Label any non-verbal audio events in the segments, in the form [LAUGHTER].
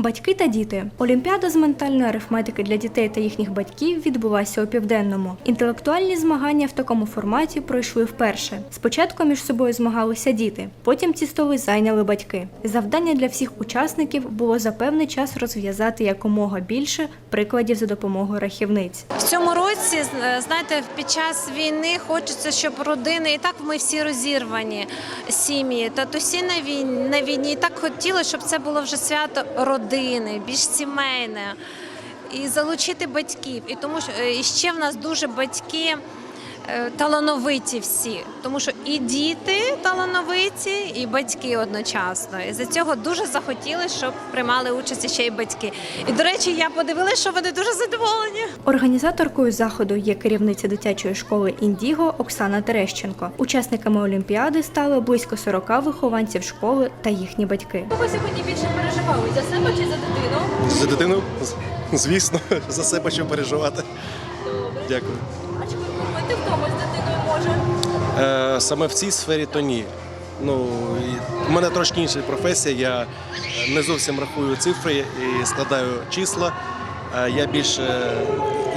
Батьки та діти. Олімпіада з ментальної арифметики для дітей та їхніх батьків відбулася у південному. Інтелектуальні змагання в такому форматі пройшли вперше. Спочатку між собою змагалися діти, потім ці столи зайняли батьки. Завдання для всіх учасників було за певний час розв'язати якомога більше прикладів за допомогою рахівниць. В цьому році, е, знаєте, під час війни хочеться, щоб родини і так ми всі розірвані сім'ї. Татусі на війні на війні і так хотіли, щоб це було вже свято родини, більш сімейне. І залучити батьків. І тому е, і ще в нас дуже батьки талановиті всі, тому що і діти талановиті, і батьки одночасно. І за цього дуже захотіли, щоб приймали участь ще й батьки. І до речі, я подивилася, що вони дуже задоволені. Організаторкою заходу є керівниця дитячої школи Індіго Оксана Терещенко. Учасниками олімпіади стали близько 40 вихованців школи та їхні батьки. Кого сьогодні більше переживали за себе чи за дитину? За дитину, звісно, [LAUGHS] за себе що переживати. Дякую. Саме в цій сфері то ні. Ну, У мене трошки інша професія. Я не зовсім рахую цифри і складаю числа. Е, Я більше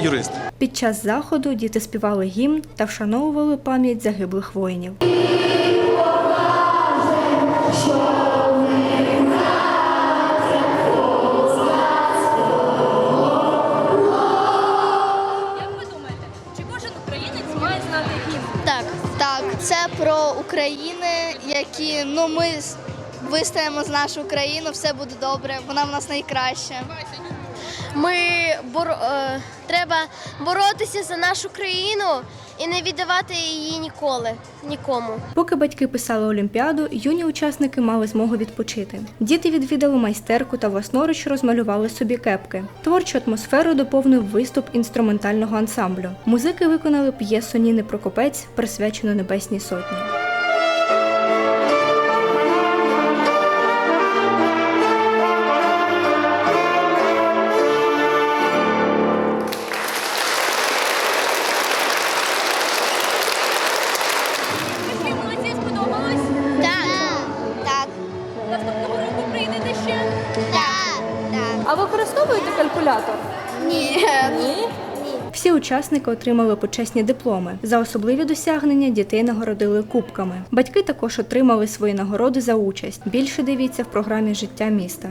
юрист. Під час заходу діти співали гімн та вшановували пам'ять загиблих воїнів. Так, це про України, які ну ми вистаємо з нашу країну, все буде добре, вона в нас найкраща. Ми боро... е, треба боротися за нашу країну і не віддавати її ніколи, нікому. Поки батьки писали олімпіаду, юні учасники мали змогу відпочити. Діти відвідали майстерку та власноруч розмалювали собі кепки. Творчу атмосферу доповнив виступ інструментального ансамблю. Музики виконали п'єсу Ніни Прокопець, присвячену Небесній Сотні. Так. А використовуєте калькулятор? Ні. Ні. Всі учасники отримали почесні дипломи. За особливі досягнення дітей нагородили кубками. Батьки також отримали свої нагороди за участь. Більше дивіться в програмі Життя міста.